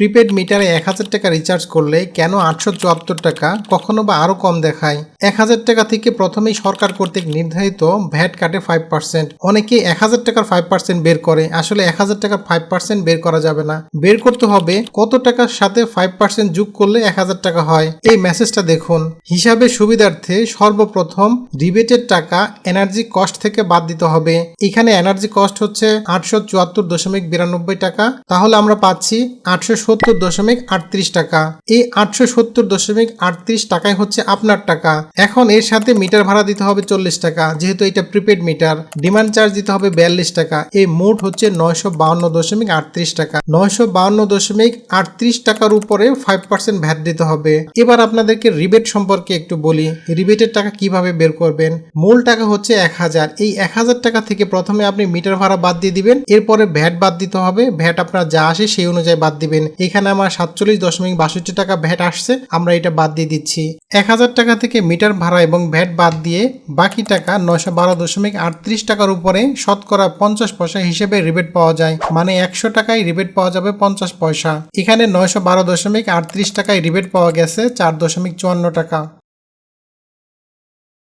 Prepaid মিটারে এক হাজার টাকা রিচার্জ করলে কেন আটশো চুয়াত্তর টাকা কখনো বা আরও কম দেখায়? এক হাজার টাকা থেকে প্রথমেই সরকার কর্তৃক নির্ধারিত ভ্যাট কাটে ফাইভ পার্সেন্ট অনেকে এক হাজার টাকার ফাইভ পার্সেন্ট বের করে। আসলে এক হাজার টাকার ফাইভ পার্সেন্ট বের করা যাবে না। বের করতে হবে কত টাকার সাথে ফাইভ পার্সেন্ট যোগ করলে এক হাজার টাকা হয়। এই মেসেজটা দেখুন। হিসাবে সুবিধার্থে সর্বপ্রথম রিবেটের টাকা এনার্জি কস্ট থেকে বাদ দিতে হবে। এখানে এনার্জি কস্ট হচ্ছে আটশো চুয়াত্তর দশমিক বিরানব্বই টাকা। তাহলে আমরা পাচ্ছি আটশো সত্তর দশমিক আটত্রিশ টাকা। এই আটশো সত্তর দশমিক আটত্রিশ টাকাই হচ্ছে আপনার টাকা। এখন এর সাথে মিটার ভাড়া দিতে হবে চল্লিশ টাকা, যেহেতু এটা প্রিপেড মিটার ডিমান্ড চার্জ দিতে হবে বিয়াল্লিশ টাকা। এই মোট হচ্ছে নয়শো বাউন্ন দশমিক আটত্রিশ টাকা। নয়শো বাউন্ন দশমিক আটত্রিশ টাকার উপরে ফাইভ পার্সেন্ট ভ্যাট দিতে হবে। এবার আপনাদেরকে রিবেট সম্পর্কে একটু বলি। রিবেটের টাকা কীভাবে বের করবেন? মূল টাকা হচ্ছে এক হাজার। এই এক হাজার টাকা থেকে প্রথমে আপনি মিটার ভাড়া বাদ দিয়ে দিবেন। এরপরে ভ্যাট বাদ দিতে হবে। ভ্যাট আপনার যা আসে সেই অনুযায়ী বাদ দিবেন। এখানে আমার সাতচল্লিশ দশমিক বাষট্টি টাকা ভ্যাট আসছে, আমরা এটা বাদ দিয়ে দিচ্ছি। এক হাজার টাকা থেকে মিটার ভাড়া এবং ভ্যাট বাদ দিয়ে বাকি টাকা নয়শো বারো দশমিক আটত্রিশ টাকার উপরে শতকরা পঞ্চাশ পয়সা হিসেবে রিবেট পাওয়া যায়। মানে একশো টাকায় রিবেট পাওয়া যাবে পঞ্চাশ পয়সা। এখানে নয়শো বারো দশমিক আটত্রিশ টাকায় রিবেট পাওয়া গেছে চার দশমিক চুয়ান্ন টাকা।